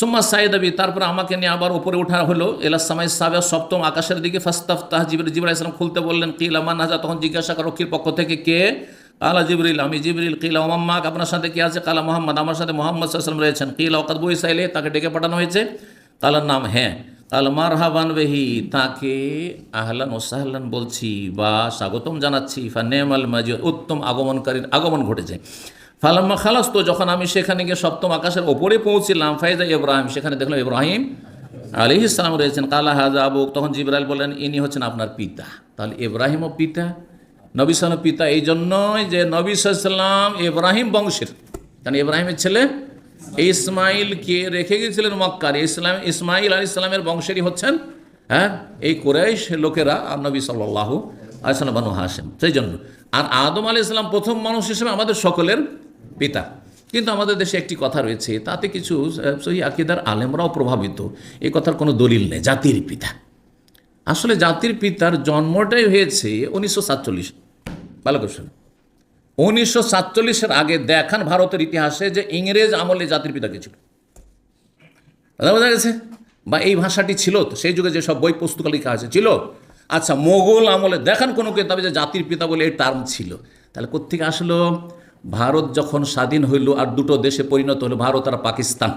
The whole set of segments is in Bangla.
সুম্মা সাইদাবি তারপর আমাকে নিয়ে আবার উপরে ওঠা হলো। এলা সামাই সাবে সপ্তম আকাশের দিকে ফাস্তাফ তাহ জিবর জিবর ইসলাম খুলতে বললেন, কিলা মান হাজা তখন জিজ্ঞাসা করো রক্ষীর পক্ষ থেকে কে? আলা জিবরিল, আমি জিবরিল। কিলা ওমাম্মাক আপনার সাথে কে আছে? কালা, মোহাম্মদ, আমার সাথে মোহাম্মদ সাল্লাম রয়েছেন। কিলা ওকাত বই সাইলে তাকে ডেকে পাঠানো হয়েছে। কালার নাম হ্যাঁ। কাল, মারহাবান বেহি। তাকে, আহলান ও সাহলান বলছি বা স্বাগতম জানাচ্ছি। ফা নেমাল মাজি উত্তম আগমনকারীর আগমন ঘটেছে। ফালাম্মা খালাস তো যখন আমি সেখানে গিয়ে সপ্তম আকাশের ওপরে পৌঁছিলাম, ফাইজা ইব্রাহিম, সেখানে দেখলাম ইব্রাহিম আলি ইসলাম রয়েছেন। কালা হাজা আবুক, তখন জিবরাইল বলেন ইনি হচ্ছেন আপনার পিতা। তাহলে ইব্রাহিমও পিতা, নবী পিতা এই জন্যই যে নবী সাল্লাম ইব্রাহিম বংশের। কারণ ইব্রাহিমের ছেলে ইসমাইলকে রেখে গিয়েছিলেন মক্কার। ইসলাম, ইসমাইল আলী ইসলামের বংশেরই হচ্ছেন হ্যাঁ এই কোরাইশ লোকেরা আর নবী সাল্লাহ আলসালাম বানু হাসেম সেই জন্য আর আদম আলী ইসলাম প্রথম মানুষ হিসেবে আমাদের সকলের পিতা। কিন্তু আমাদের দেশে একটি কথা রয়েছে, তাতে কিছু সহি আকিদার আলেমরাও প্রভাবিত। এই কথার কোনো দলিল নেই, জাতির পিতা। আসলে জাতির পিতার জন্মটাই হয়েছে উনিশশো সাতচল্লিশ। ভালো করছেন উনিশশো সাতচল্লিশের আগে দেখান ভারতের ইতিহাসে যে ইংরেজ আমলে জাতির পিতা ছিল। বোঝা গেছে? বা এই ভাষাটি ছিল তো, সেই যুগে যেসব বই পুস্তক লেখা আছে, ছিল? আচ্ছা মোগল আমলে দেখান কোনো কেতাবে যে জাতির পিতা বলে এই টার্ম ছিল। তাহলে কোথেকে আসলো? ভারত যখন স্বাধীন হইল আর দুটো দেশে পরিণত হলো, ভারত আর পাকিস্তান,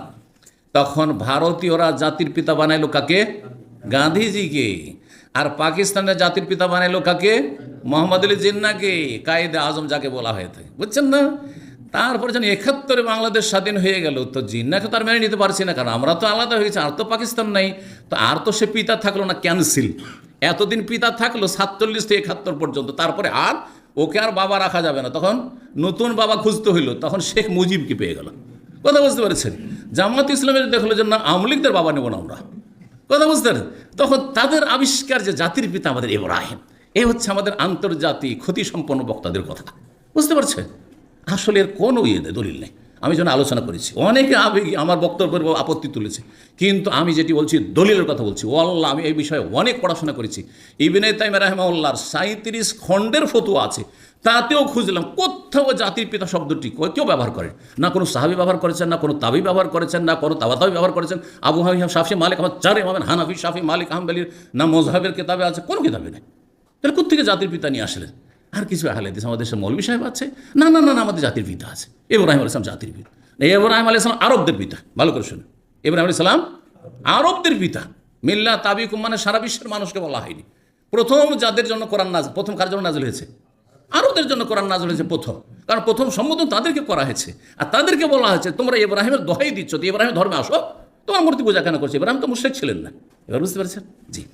তখন ভারতীয়রা জাতির পিতা বানাইলো কাকে? গান্ধীজিকে। আর পাকিস্তানের জাতির পিতা বানাইলো কাকে? মোহাম্মদ আলী জিন্নাকে, কায়েদে আজম যাকে বলা হয়ে থাকে। বুঝছেন না? তারপরে যেন একাত্তরে বাংলাদেশ স্বাধীন হয়ে গেল, তো জিন্নাকে তো আর মেনে নিতে পারছি না, কারণ আমরা তো আলাদা হয়ে গেছি আর তো পাকিস্তান নাই। তো আর তো সে পিতা থাকল না, ক্যান্সেল। এতদিন পিতা থাকল সাতচল্লিশ থেকে একাত্তর পর্যন্ত, তারপরে আর ওকে আর বাবা রাখা যাবে না। তখন নতুন বাবা খুঁজতে হইল, তখন শেখ মুজিবকে পেয়ে গেল। কথা বুঝতে পারছেন? জামাত ইসলামের দেখল যে, না আমলিকদের বাবা নেব না আমরা। কথা বুঝতে পারেন তখন তাদের আবিষ্কার যে জাতির পিতা আমাদের এবারে এ হচ্ছে আমাদের আন্তর্জাতিক ক্ষতিসম্পন্ন বক্তাদের কথা। বুঝতে পারছেন? আসলে এর কোনো ইয়ে দলিল নেই। আমি যেন আলোচনা করেছি। অনেকে আবেগী আমার বক্তব্যের আপত্তি তুলেছে। কিন্তু আমি যেটি বলছি, দলিলের কথা বলছি। ও আল্লাহ আমি এই বিষয়ে অনেক পড়াশোনা করেছি। ইবিনে তাইম রাহমাউল্লাহর সাঁত্রিশ খণ্ডের ফতুয়া আছে। তাতেও খুঁজলাম, কোথাও জাতির পিতা শব্দটি কেউ ব্যবহার করে? না কোনো সাহাবি ব্যবহার করেছেন, না কোনো তাবি ব্যবহার করেছেন, না কোনো তাবাতাবি ব্যবহার করেছেন। আবু হাবি শাফি, মালিক আমার চারে হবেন হানাফি, শাফি, মালিক আহমদালির না মজহাবের কিতাবে আছে, কোনো কিতাবে নেই। তাহলে কোথেকে জাতির পিতা নিয়ে আসলেন? আর কিছু আহলে দিস আমাদের দেশে মৌলবী সাহেব আছে? না না না, আমাদের জাতির পিতা আছে। ইব্রাহিম আলী ইসলাম জাতির পিতা। ইব্রাহিম আলী ইসলাম আরবদের পিতা। ভালো করে শুনুন। ইব্রাহিম আলী সালাম আরবদের পিতা। মিল্লা তাবিকুম মানে সারা বিশ্বের মানুষকে বলা হয়নি। প্রথম যাদের জন্য কোরআন নাজ প্রথম কার জন্য নাজল হয়েছে? আরবদের জন্য কোরআন নাজল হয়েছে প্রথম। কারণ প্রথম সম্বোধন তাদেরকে করা হয়েছে। আর তাদেরকে বলা হয়েছে, তোমরা ইব্রাহিমের দোহাই দিচ্ছ, তো ইব্রাহিমের ধর্মে আসো। তোমার মূর্তি পূজা কেন করছে? ইব্রাহিম তো মুশেক ছিলেন না। এবার বুঝতে পারছেন? জি।